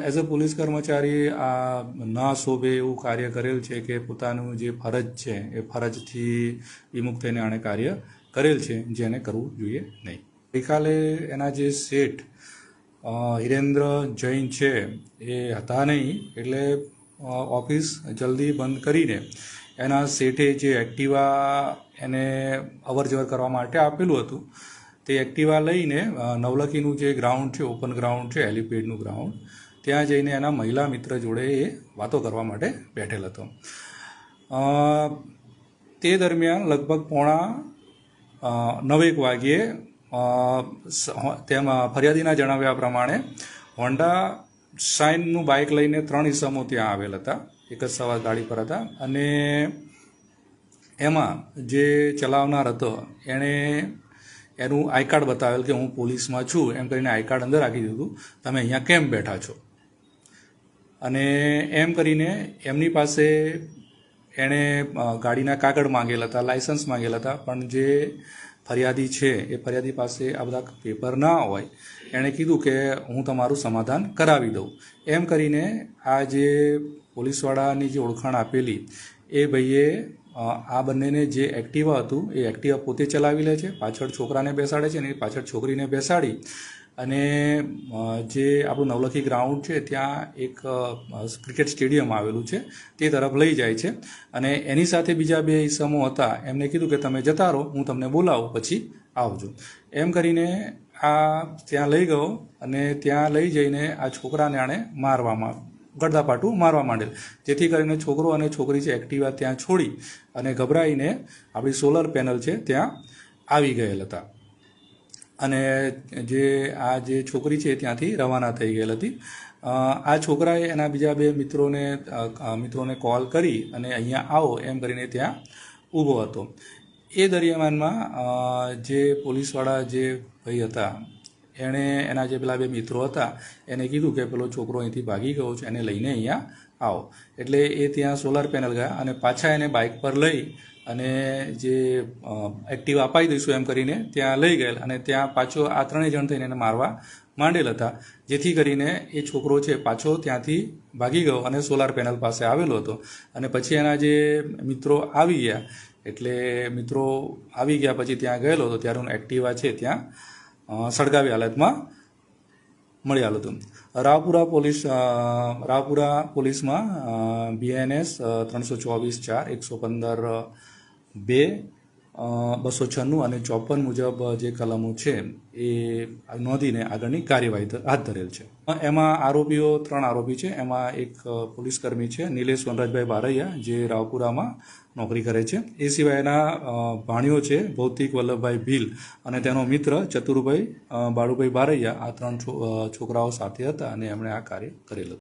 As a police કર્મચારી, આ ના શોભે એવું કાર્ય કરેલ છે કે પોતાનું જે ફરજ છે, એ ફરજથી વિમુખ થઈને આણે કાર્ય કરેલ છે, જેને કરવું જોઈએ નહીં. ગઈકાલે એના જે શેઠ હિરેન્દ્ર જૈન છે, એ હતા નહીં, એટલે ઓફિસ જલ્દી બંધ કરીને એના શેઠે જે એક્ટિવા એને અવર જવર કરવા માટે આપેલું હતું, તે એક્ટિવા લઈને નવલખીનું જે ગ્રાઉન્ડ છે ઓપન ગ્રાઉન્ડ છે હેલિપેડનું ગ્રાઉન્ડ ત્યાં જઈને એના મહિલા મિત્ર જોડે એ વાતો કરવા માટે બેઠેલ હતો. તે દરમિયાન લગભગ પોણા નવેક વાગ્યે તેમાં ફરિયાદીના જણાવ્યા પ્રમાણે હોન્ડા શાઇનનું બાઇક લઈને ત્રણ ઇસમો ત્યાં આવેલ હતા. એક જ સવાર ગાડી પર હતા. અને એમાં જે ચલાવનાર હતો, એણે એનું આઈ કાર્ડ બતાવેલ કે હું પોલીસમાં છું, એમ કરીને આઈ કાર્ડ અંદર રાખી દીધું. તમે અહીંયા કેમ બેઠા છો? અને એમ કરીને એમની પાસે એણે ગાડીના કાગળ માંગેલા હતા લાઇસન્સ માંગેલા હતા, પણ જે ફરિયાદી છે, એ ફરિયાદી પાસે આ બધા પેપર ના હોય, એણે કીધું કે હું તમારું સમાધાન કરાવી દઉં. એમ કરીને આ જે પોલીસવાળાની જે ઓળખાણ આપેલી, એ ભાઈએ આ બંનેને જે એક્ટિવા હતું, એ એક્ટિવા પોતે ચલાવી લે છે, પાછળ છોકરાને બેસાડે છે અને પાછળ છોકરીને બેસાડી અને જે આપણું નવલખી ગ્રાઉન્ડ છે, ત્યાં એક ક્રિકેટ સ્ટેડિયમ આવેલું છે, તે તરફ લઈ જાય છે. અને એની સાથે બીજા બે ઈસમો હતા, એમને કીધું કે તમે જતા રહો, હું તમને બોલાવું, પછી આવજો. એમ કરીને આ ત્યાં લઈ ગયો અને ત્યાં લઈ જઈને આ છોકરાને આણે મારવામાં ગડદાપાટું મારવા માંડેલ. જેથી કરીને છોકરો અને છોકરી છે, એક્ટિવા ત્યાં છોડી અને ગભરાઈને આપણી સોલર પેનલ છે, ત્યાં આવી ગયેલ હતા. અને જે, આ જે છોકરી છે ત્યાંથી રવાના થઈ ગયેલ હતી. આ છોકરાએ એના બીજા બે મિત્રોને મિત્રોને કોલ કરી અને અહીંયા આવો એમ કરીને ત્યાં ઊભો હતો. એ દરમિયાનમાં જે પોલીસવાળા જે ભાઈ હતા એણે એના જે પેલા બે મિત્રો હતા, એને કીધું કે પેલો છોકરો અહીંથી ભાગી ગયો છે, એને લઈને અહીંયા આવો. એટલે એ ત્યાં સોલાર પેનલ ગયા અને પાછા એને બાઇક પર લઈ અને જે એક્ટિવ અપાઈ દઈશું એમ કરીને ત્યાં લઈ ગયેલ અને ત્યાં પાછો આ ત્રણેય જણ થઈને એને મારવા માંડેલ હતા. જેથી કરીને એ છોકરો છે પાછો ત્યાંથી ભાગી ગયો અને સોલાર પેનલ પાસે આવેલો હતો. અને પછી એના જે મિત્રો આવી ગયા, એટલે મિત્રો આવી ગયા પછી ત્યાં ગયેલો હતો, ત્યારે એક્ટિવા છે ત્યાં સળગાવી હાલતમાં મળી આવ્યું હતું રાવપુરા પોલીસ રાવપુરા પોલીસમાં બીએનએસ ત્રણસો ચોવીસ ચાર, એકસો પંદર બે બસો છન્નું અને ચોપન મુજબ જે કલમો છે, એ નોંધીને આગળની કાર્યવાહી હાથ ધરેલ છે. એમાં આરોપીઓ ત્રણ આરોપી છે. એમાં એક પોલીસકર્મી છે, નિલેશ વનરાજભાઈ બારૈયા, જે રાવપુરામાં નોકરી કરે છે. એ સિવાયના ભાણીઓ છે, ભૌતિક વલ્લભભાઈ ભીલ અને તેનો મિત્ર ચતુરભાઈ બાળુભાઈ બારૈયા આ ત્રણ છોકરાઓ સાથે હતા અને એમણે આ કાર્ય કરેલ